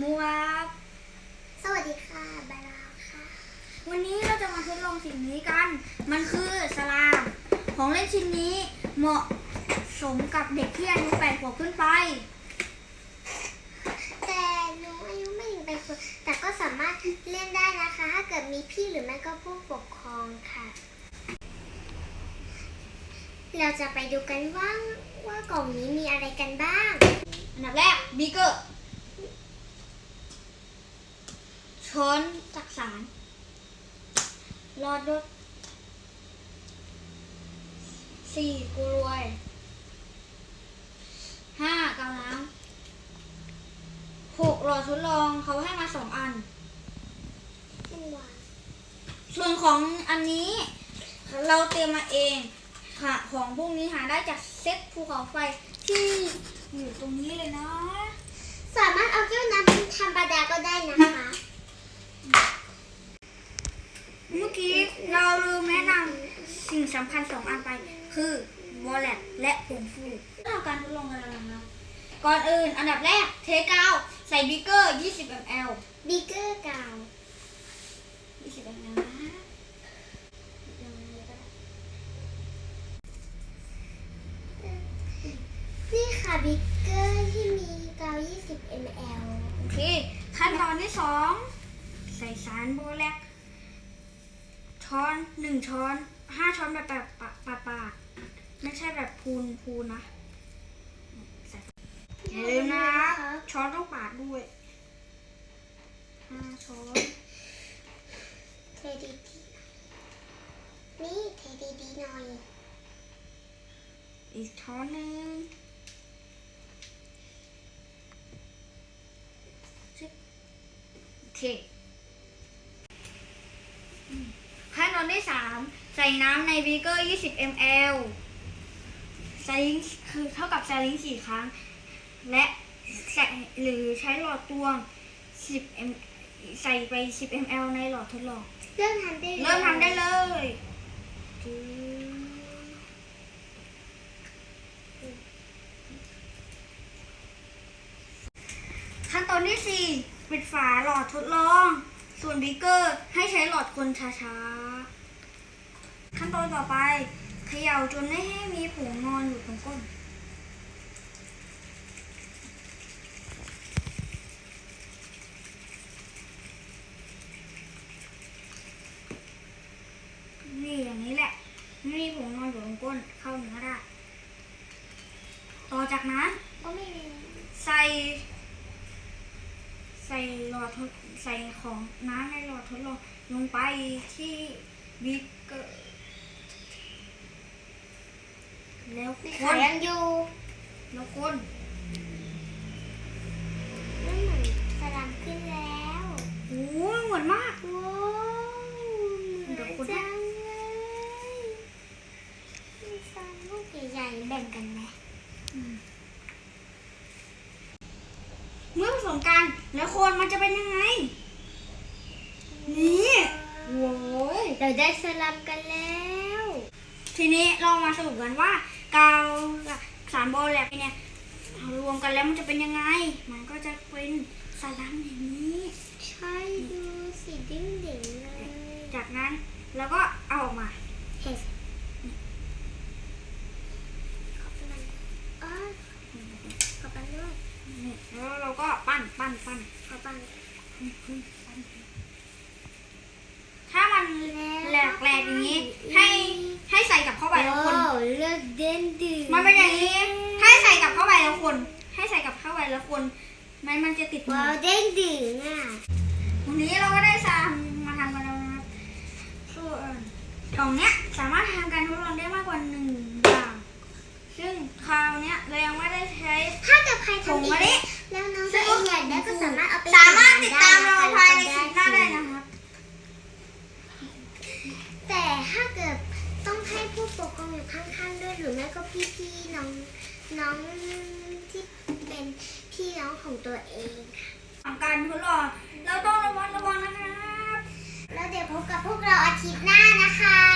มูครับ สวัสดีค่ะบาราค่ะ วันนี้เราจะมาทดลองสิ่งนี้กัน มันคือสลาม ของเล่นชิ้นนี้เหมาะสมกับเด็กที่อายุแปดขวบขึ้นไป แต่หนูอายุไม่ถึงแปดขวบแต่ก็สามารถเล่นได้นะคะ ถ้าเกิดมีพี่หรือไม่ก็ผู้ปกครองค่ะ เราจะไปดูกันว่าว่ากล่องนี้มีอะไรกันบ้าง อันดับแรกบีเกอร์ ช้อนจักสารหลอดรถสี่กลวยห้ากาวน้ำหกหลอดทดลองเขาให้มาสองอัน ส่วนของอันนี้ เราเตรียมมาเองค่ะของพวกนี้หาได้จากเซ็ตภูเขาไฟที่อยู่ตรงนี้เลยนะ สามารถเอาแก้วน้ำธรรมดาก็ได้นะคะ เมื่อกี้เราลืมแนะนำสิ่งสำคัญสองอันไป คือวอลเล็ตและผงฟูทำการทดลองกันแล้วนะครับก่อนอื่นอันดับแรกเทกาวใส่บิ๊กเกอร์ 20 ml บีเกอร์กาว 20 ml นะยังไงก็ได้นี่ค่ะบีเกอร์ที่มีกาว 20 ml โอเค ขั้นตอนที่สองใส่สารโบแลก ช้อนหนึ่งช้อนห้าช้อนแบบแบบปะปะปะไม่ใช่แบบพูนพูนนะใส่อย่าลืมนะช้อนต้องปาดด้วยห้าช้อนเทดีๆนี่เทดีๆหน่อย อีกช้อนหนึ่งโอเคอืมขั้นต อนที่สามใส่น้ำในบีเกอร์ 20 ml สลิงคือเท่ากับสลิงสี่ครั้ง และใส่หรือใช้หลอดตวง 10 m ใส่ไป 10 ml ในหลอดทดลอง เริ่มทำได้ลยเริ่มทำได้เลยจืดขั้นตอนที่ 4 ปิดฝาหลอดทดลอง ส่วนบิ๊กเกอร์ให้ใช้หลอดคนช้าๆขั้น ตอนต่อไปเขย่าจนไม่ให้มีผงนอนอยู่ตรงก้น นี่อย่างนี้แหละ ไม่มีผงนอนอยู่ตรงก้นเข้าเนื้อได้ต่อจากนั้นก็ไม่มีใส่ใส่หลอดทดใส่ของน้ำในหลอดทดลองลงไปที่บิ๊กเกอร์ แล้วคขานยังอยู่แล้วคนนั่นเหมือนสลัมขึ้นแล้วโอ้ยเหมือนมากว้าวเหมือนจังเลยมีซองลูกใหญ่ๆแบ่งกันไหมเมื่อผสมกันแล้วโคนมันจะเป็นยังไง นี่โว้ยเราได้สลัมกันแล้ว ทีนี้เรามาสรุปกันว่า กาวกับสารโบแลกเนี่ยรวมกันแล้วมันจะเป็นยังไง มันก็จะเป็นสลัมอย่างนี้ ใช่ดูสีดิ้งเด่งเลย จากนั้นเราก็เอาออกมาเห็ดขอบมันอ๋อขอบมันด้วยนี่แล้วเราก็ปั้นปั้นปั้นขอบมันถ้ามันแหลกแหลกอย่างนี้ให้ให้ เป็นอย่างนี้ ให้ใส่กลับเข้าไปแล้วคน ให้ใส่กลับเข้าไปแล้วคน ไม่มันจะติดมืว้าอวเด่นดื้ออะ วันนี้เราก็ได้ส ผู้ปกครองอยู่ข้างๆด้วยหรือไม่ก็พี่ๆน้องน้องที่เป็นพี่น้องของตัวเองทำการทดลองเราต้องระวังระวังนะครับแล้วเดี๋ยวพบกับพวกเราอาทิตย์หน้านะคะ